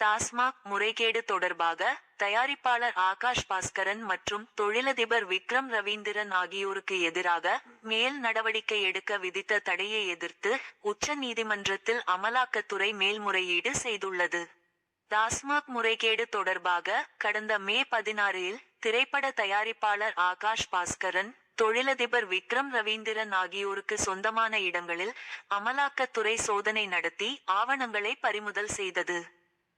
டாஸ்மாக் முறைகேடு தொடர்பாக தயாரிப்பாளர் ஆகாஷ் பாஸ்கரன் மற்றும் தொழிலதிபர் விக்ரம் ரவீந்திரன் ஆகியோருக்கு எதிராக மேல் நடவடிக்கை எடுக்க விதித்த தடையை எதிர்த்து உச்ச நீதிமன்றத்தில் அமலாக்கத்துறை மேல்முறையீடு செய்துள்ளது. டாஸ்மாக் முறைகேடு தொடர்பாக கடந்த மே பதினாறில் திரைப்பட தயாரிப்பாளர் ஆகாஷ் பாஸ்கரன் தொழிலதிபர் விக்ரம் ரவீந்திரன் ஆகியோருக்கு சொந்தமான இடங்களில் அமலாக்கத்துறை சோதனை நடத்தி ஆவணங்களை பறிமுதல் செய்தது.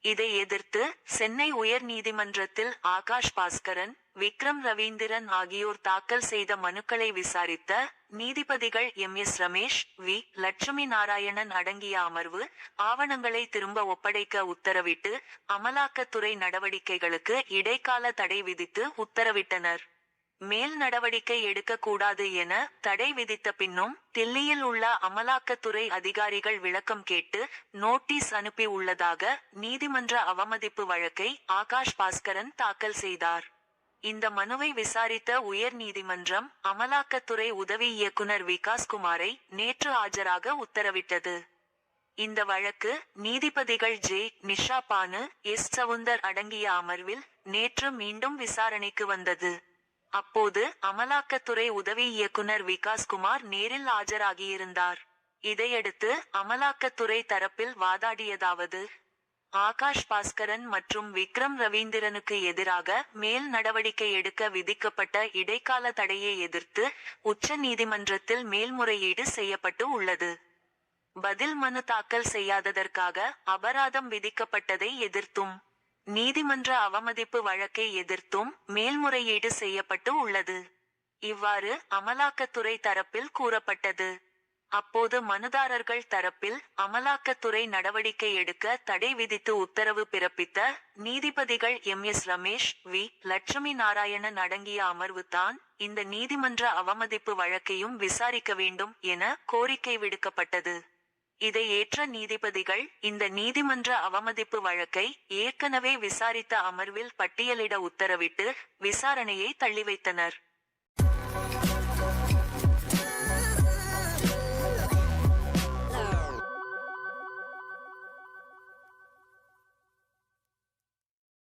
இதை எதிர்த்து சென்னை உயர் நீதிமன்றத்தில் ஆகாஷ் பாஸ்கரன் விக்ரம் ரவீந்திரன் ஆகியோர் தாக்கல் செய்த மனுக்களை விசாரித்த நீதிபதிகள் M. S. Ramesh V. Lakshmi Narayanan அடங்கிய அமர்வு ஆவணங்களை திரும்ப ஒப்படைக்க உத்தரவிட்டு அமலாக்கத்துறை நடவடிக்கைகளுக்கு இடைக்கால தடை விதித்து உத்தரவிட்டனர். மேல் நடவடிக்கை எடுக்கக்கூடாது என தடை விதித்த பின்னும் தில்லியில் உள்ள அமலாக்கத்துறை அதிகாரிகள் விளக்கம் கேட்டு நோட்டீஸ் அனுப்பி உள்ளதாக நீதிமன்ற அவமதிப்பு வழக்கை ஆகாஷ் பாஸ்கரன் தாக்கல் செய்தார். இந்த மனுவை விசாரித்த உயர் நீதிமன்றம் அமலாக்கத்துறை உதவி இயக்குனர் விகாஸ்குமாரை நேற்று ஆஜராக உத்தரவிட்டது. இந்த வழக்கு நீதிபதிகள் ஜே. நிஷா பானு எஸ். சவுந்தர் அடங்கிய அமர்வில் நேற்று மீண்டும் விசாரணைக்கு வந்தது. அப்போது அமலாக்கத்துறை உதவி இயக்குனர் விகாஸ்குமார் நேரில் ஆஜராகியிருந்தார். இதையடுத்து அமலாக்கத்துறை தரப்பில் வாதாடியதாவது ஆகாஷ் பாஸ்கரன் மற்றும் விக்ரம் ரவீந்திரனுக்கு எதிராக மேல் நடவடிக்கை எடுக்க விதிக்கப்பட்ட இடைக்கால தடையை எதிர்த்து உச்ச நீதிமன்றத்தில் மேல்முறையீடு செய்யப்பட்டு உள்ளது. பதில் மனு தாக்கல் செய்யாததற்காக அபராதம் விதிக்கப்பட்டதை எதிர்த்தும் நீதிமன்ற அவமதிப்பு வழக்கை எதிர்த்தும் மேல்முறையீடு செய்யப்பட்டு உள்ளது. இவ்வாறு அமலாக்கத்துறை தரப்பில் கூறப்பட்டது. அப்போது மனுதாரர்கள் தரப்பில் அமலாக்கத்துறை நடவடிக்கை எடுக்க தடை விதித்து உத்தரவு பிறப்பித்த நீதிபதிகள் M. S. Ramesh V. Lakshmi Narayanan அடங்கிய அமர்வு தான் இந்த நீதிமன்ற அவமதிப்பு வழக்கையும் விசாரிக்க வேண்டும் என கோரிக்கை விடுக்கப்பட்டது. இதை ஏற்ற நீதிபதிகள் இந்த நீதிமன்ற அவமதிப்பு வழக்கை ஏற்கனவே விசாரித்த அமர்வில் பட்டியலிட உத்தரவிட்டு விசாரணையை தள்ளி வைத்தனர்